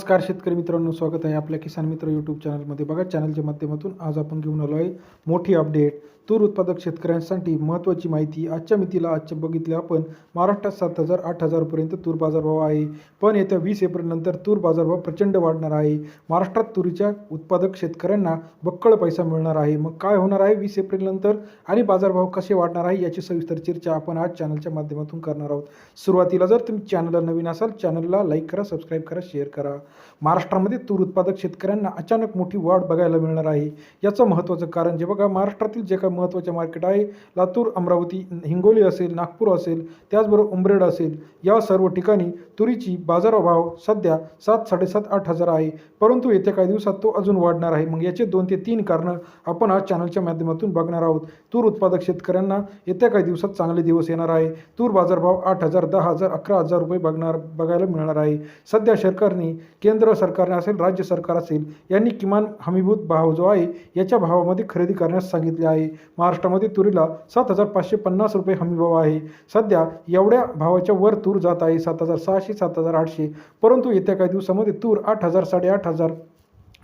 नमस्कार शेतकरी मित्रांनो स्वागत आहे आपल्या किसान मित्र यूट्यूब चॅनलमध्ये बघा चॅनलच्या माध्यमातून आज आपण घेऊन आलो आहे मोठी अपडेट तूर उत्पादक शेतकऱ्यांसाठी महत्त्वाची माहिती. आजच्या मितीला आजच्या बघितले आपण महाराष्ट्रात सात हजार आठ हजारपर्यंत तूर बाजारभाव आहे. पण येत्या वीस एप्रिलनंतर तूर बाजारभाव प्रचंड वाढणार आहे. महाराष्ट्रात तुरीच्या उत्पादक शेतकऱ्यांना बक्कळ पैसा मिळणार आहे. मग काय होणार आहे वीस एप्रिलनंतर आणि बाजारभाव कसे वाढणार आहे याची सविस्तर चर्चा आपण आज चॅनलच्या माध्यमातून करणार आहोत. सुरुवातीला जर तुम्ही चॅनलला नवीन असाल चॅनलला लाईक करा सबस्क्राईब करा शेअर करा. महाराष्ट्रामध्ये तूर उत्पादक शेतकऱ्यांना अचानक मोठी वाढ बघायला मिळणार आहे. याचं महत्त्वाचं कारण जे बघा महाराष्ट्रातील जे काही महत्त्वाचे मार्केट आहे लातूर अमरावती हिंगोली असेल नागपूर असेल त्याचबरोबर उमरेड असेल या सर्व ठिकाणी तुरीची बाजारभाव सध्या सात साडेसात आठ हजार आहे. परंतु येत्या काही दिवसात तो अजून वाढणार आहे. मग याचे दोन ते तीन कारणं आपण आज चॅनलच्या माध्यमातून बघणार आहोत. तूर उत्पादक शेतकऱ्यांना येत्या काही दिवसात चांगले दिवस येणार आहे. तूर बाजारभाव आठ हजार दहा हजार अकरा हजार रुपये बघणार बघायला मिळणार आहे. सध्या सरकारने केंद्र सरकारने असेल राज्य सरकार असेल यांनी किमान हमीभूत भाव जो आहे याच्या भावामध्ये खरेदी करण्यास सांगितले आहे. महाराष्ट्रामध्ये तुरीला सात हजार पाचशे पन्नास रुपये हमीभाव आहे. सध्या एवढ्या भावाच्या वर तूर जात आहे सात हजार सहाशे सात हजार आठशे. परंतु येत्या काही दिवसामध्ये तूर आठ हजार साडेआठ हजार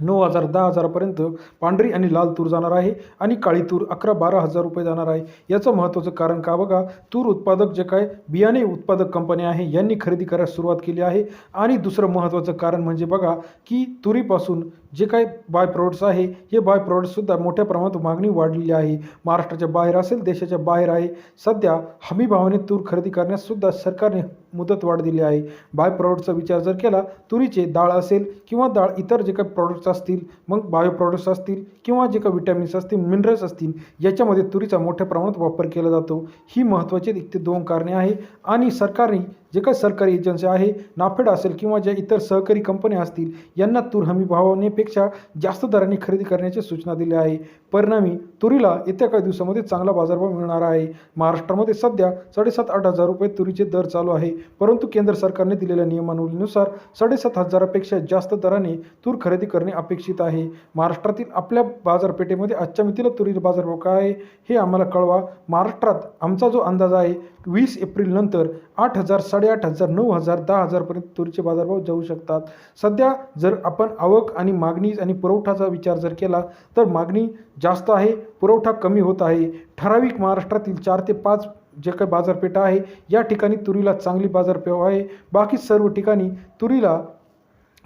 नऊ हजार दहा हजारापर्यंत पांढरी आणि लाल तूर जाणार आहे आणि काळी तूर अकरा बारा हजार रुपये जाणार आहे. याचं महत्त्वाचं कारण का बघा? तूर उत्पादक जे काय? बियाणे उत्पादक कंपन्या आहे. यांनी खरेदी करायला सुरुवात केली आहे. आणि दुसरं महत्त्वाचं कारण म्हणजे बघा की तुरीपासून जे काही बाय प्रोडक्ट्स आहे हे बाय प्रोडक्टसुद्धा मोठ्या प्रमाणात मागणी वाढलेली आहे. महाराष्ट्राच्या बाहेर असेल देशाच्या बाहेर आहे. सध्या हमी भावाने तूर खरेदी करण्याससुद्धा सरकारने मुदतवाढ दिली आहे. बाय प्रॉडक्टचा विचार जर केला तुरीचे डाळ असेल किंवा डाळ इतर जे काही प्रॉडक्ट्स असतील मग बायो प्रॉडक्ट्स असतील किंवा जे काही विटॅमिन्स असतील मिनरल्स असतील याच्यामध्ये तुरीचा मोठ्या प्रमाणात वापर केला जातो. ही महत्त्वाची एक ते दोन कारणे आहे. आणि सरकारने जे काही सरकारी एजन्सी आहे नाफेड असेल किंवा ज्या इतर सहकारी कंपन्या असतील यांना तूर हमी भावानेपेक्षा जास्त दराने खरेदी करण्याची सूचना दिली आहे. परिणामी तुरीला येत्या काही दिवसामध्ये चांगला बाजारभाव मिळणार आहे. महाराष्ट्रामध्ये सध्या साडेसात आठ हजार रुपये तुरीचे दर चालू आहे. परंतु केंद्र सरकारने दिलेल्या नियमावलीनुसार साडेसात हजारापेक्षा जास्त दराने तूर खरेदी करणे अपेक्षित आहे. महाराष्ट्रातील आपल्या बाजारपेठेमध्ये आजच्या मितीला तुरी बाजारभाव काय आहे हे आम्हाला कळवा. महाराष्ट्रात आमचा जो अंदाज आहे वीस एप्रिलनंतर आठ हजार साडे साडेआठ हजार नऊ हजार दहा हजारपर्यंत तुरीचे बाजारभाव जाऊ शकतात. सध्या जर आपण आवक आणि मागणी आणि पुरवठाचा विचार जर केला तर मागणी जास्त आहे पुरवठा कमी होत आहे. ठराविक महाराष्ट्रातील चार ते पाच जे काही बाजारपेठा आहे या ठिकाणी तुरीला चांगली बाजारपेठ आहे. बाकी सर्व ठिकाणी तुरीला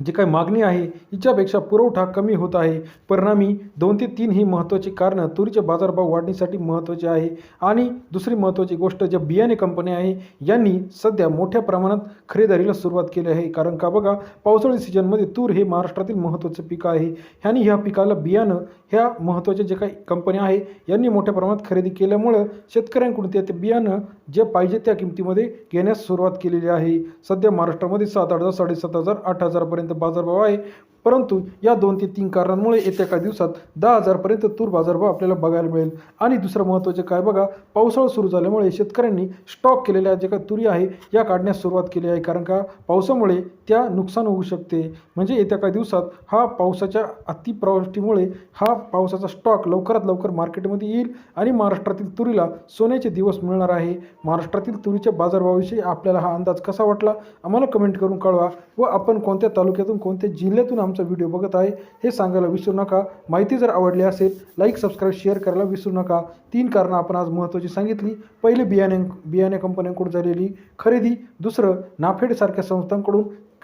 जी काही मागणी आहे हिच्यापेक्षा पुरवठा कमी होत आहे. परिणामी दोन ते तीन ही महत्त्वाची कारणं तुरीचे बाजारभाव वाढण्यासाठी महत्त्वाचे आहे. आणि दुसरी महत्त्वाची गोष्ट ज्या बियाणे कंपन्या आहे यांनी सध्या मोठ्या प्रमाणात खरेदारीला सुरुवात केली आहे. कारण का बघा पावसाळी सीजनमध्ये तूर हे महाराष्ट्रातील महत्त्वाचं पीक आहे. ह्यानी ह्या पिकाला बियाणं ह्या महत्त्वाच्या जे काही कंपन्या आहे यांनी मोठ्या प्रमाणात खरेदी केल्यामुळं शेतकऱ्यांकडून ते ते बियाणं जे पाहिजे त्या किमतीमध्ये घेण्यास सुरुवात केलेली आहे. सध्या महाराष्ट्रामध्ये सात आठ हजार साडेसात हजार आठ हजारपर्यंत बाजारभाव आहे परंतु या दोन ते तीन कारणांमुळे येत्या काही दिवसात दहा हजारपर्यंत तूर बाजारभाव आपल्याला बघायला मिळेल. आणि दुसरं महत्त्वाचे काय बघा पावसाळा सुरू झाल्यामुळे शेतकऱ्यांनी स्टॉक केलेल्या जे काही तुरी आहे या काढण्यास सुरुवात केली आहे. कारण का? पावसामुळे त्या नुकसान होऊ शकते. म्हणजे येत्या काही दिवसात हा पावसाच्या अतिप्रवृष्टीमुळे हा पावसाचा स्टॉक लवकरात लवकर मार्केटमध्ये येईल आणि महाराष्ट्रातील तुरीला सोन्याचे दिवस मिळणार आहे. महाराष्ट्रातील तुरीच्या बाजारभावाविषयी आपल्याला हा अंदाज कसा वाटला? आम्हाला कमेंट करून कळवा व आपण कोणत्या तालुक्यातून कोणत्या जिल्ह्यातून आमचा व्हिडिओ बघत आहे हे सांगायला विसरू नका. माहिती जर आवडली असेल लाईक सबस्क्राईब शेअर करायला विसरू नका. तीन कारणं आपण आज महत्त्वाची सांगितली. पहिले बियाणे बियाणे कंपन्यांकडून झालेली खरेदी. दुसरं नाफेडसारख्या संस्थांकडून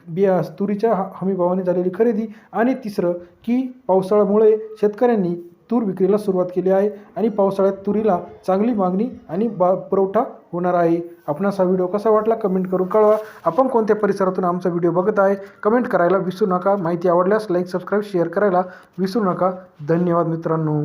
बिया तुरीच्या हमीभावाने झालेली खरेदी. आणि तिसरं की पावसाळ्यामुळे शेतकऱ्यांनी तूर विक्रीला सुरुवात केली आहे आणि पावसाळ्यात तुरीला चांगली मागणी आणि बा पुरवठा होणार आहे. आपणास हा व्हिडिओ कसा वाटला कमेंट करून कळवा. आपण कोणत्या परिसरातून आमचा व्हिडिओ बघत आहे कमेंट करायला विसरू नका. माहिती आवडल्यास लाईक सबस्क्राईब शेअर करायला विसरू नका. धन्यवाद मित्रांनो.